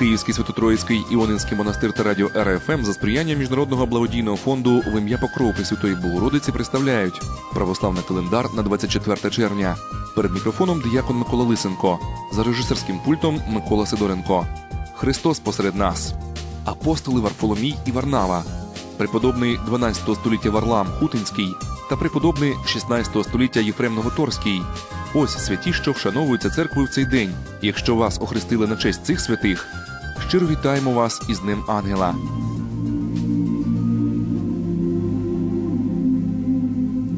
Київський Святотроїцький Іонинський монастир та радіо РФМ за сприяння міжнародного благодійного фонду в ім'я Покров Пресвятої Богородиці представляють православний календар на 24 червня. Перед мікрофоном диякон Микола Лисенко, за режисерським пультом Микола Сидоренко. Христос посеред нас. Апостоли Варфоломій і Варнава, преподобний 12 століття Варлам Хутинський та преподобний 16 століття Єфрем Новоторський. Ось святі, що вшановуються церквою в цей день. Якщо вас охрестили на честь цих святих, щиро вітаємо вас із Днем Ангела.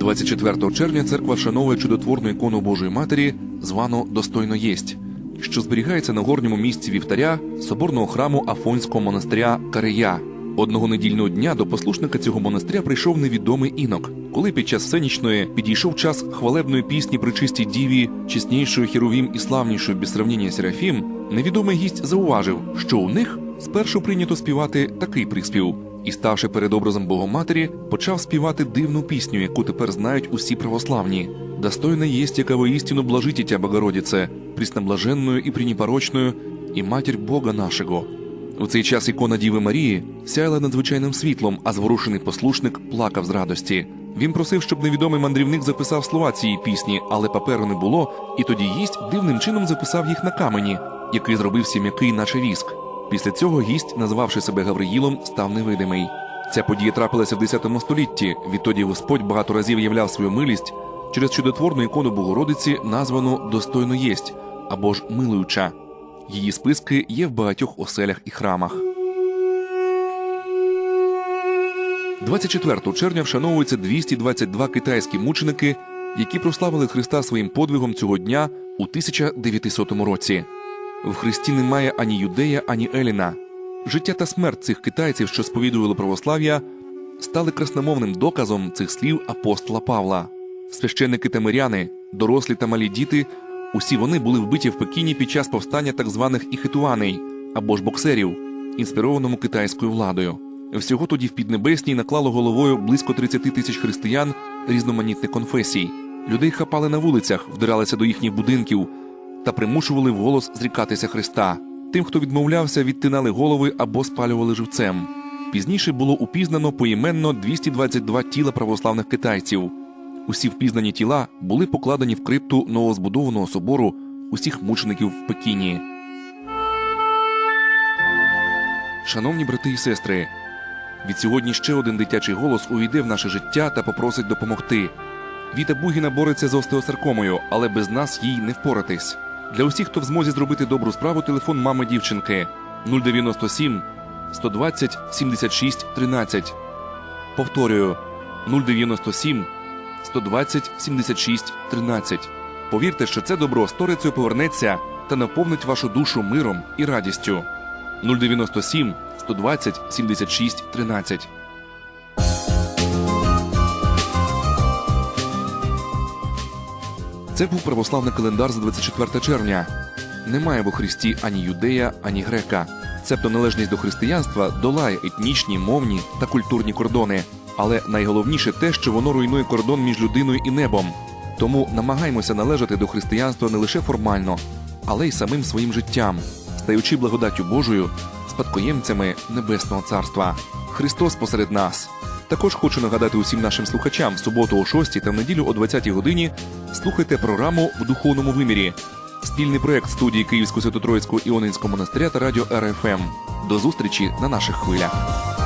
24 червня церква вшановує чудотворну ікону Божої Матері, звану Достойно єсть, що зберігається на горньому місці вівтаря соборного храму Афонського монастиря Карея. Одного недільного дня до послушника цього монастиря прийшов невідомий інок. Коли під час всенічної підійшов час хвалебної пісні при чистій діві, чеснішою херовім і славнішою без сравніння Серафім, невідомий гість зауважив, що у них спершу прийнято співати такий приспів, і, ставши перед образом Богоматері, почав співати дивну пісню, яку тепер знають усі православні. Достойна єсть, яка воістину блажите тя, Богородице, прісноблаженною і пренепорочною, і матір Бога нашого. У цей час ікона Діви Марії сяяла надзвичайним світлом, а зворушений послушник плакав з радості. Він просив, щоб невідомий мандрівник записав слова цієї пісні, але паперу не було, і тоді гість дивним чином записав їх на камені, який зробився м'який, наче віск. Після цього гість, назвавши себе Гавриїлом, став невидимий. Ця подія трапилася в 10 столітті. Відтоді Господь багато разів являв свою милість через чудотворну ікону Богородиці, названу Достойно єсть або ж милуюча. Її списки є в багатьох оселях і храмах. 24 червня вшановуються 222 китайські мученики, які прославили Христа своїм подвигом цього дня у 1900 році. В Христі немає ані юдея, ані Еліна. Життя та смерть цих китайців, що сповідували православ'я, стали красномовним доказом цих слів апостола Павла. Священники та миряни, дорослі та малі діти, усі вони були вбиті в Пекіні під час повстання так званих іхетуаней або ж боксерів, інспірованому китайською владою. Всього тоді в Піднебесній наклало головою близько 30 тисяч християн різноманітних конфесій. Людей хапали на вулицях, вдиралися до їхніх будинків та примушували вголос зрікатися Христа. Тим, хто відмовлявся, відтинали голови або спалювали живцем. Пізніше було упізнано поіменно 222 тіла православних китайців. Усі впізнані тіла були покладені в крипту новозбудованого собору усіх мучеників в Пекіні. Шановні брати і сестри, від сьогодні ще один дитячий голос увійде в наше життя та попросить допомогти. Віта Бугіна бореться з остеосаркомою, але без нас їй не впоратись. Для усіх, хто в змозі зробити добру справу, телефон мами дівчинки 097 120 76 13. Повторюю 097 120 76 13. Повірте, що це добро сторицею повернеться та наповнить вашу душу миром і радістю. 097 120 76 13. Це був православний календар за 24 червня. Немає в Христі ані юдея, ані грека. Цебто належність до християнства долає етнічні, мовні та культурні кордони. Але найголовніше те, що воно руйнує кордон між людиною і небом. Тому намагаємося належати до християнства не лише формально, але й самим своїм життям, стаючи благодаттю Божою, спадкоємцями Небесного Царства. Христос посеред нас. Також хочу нагадати усім нашим слухачам суботу о 6 та в неділю о 20 годині слухайте програму в духовному вимірі. Спільний проект студії Київського Святотроїцького Іонинського монастиря та радіо РФМ. До зустрічі на наших хвилях.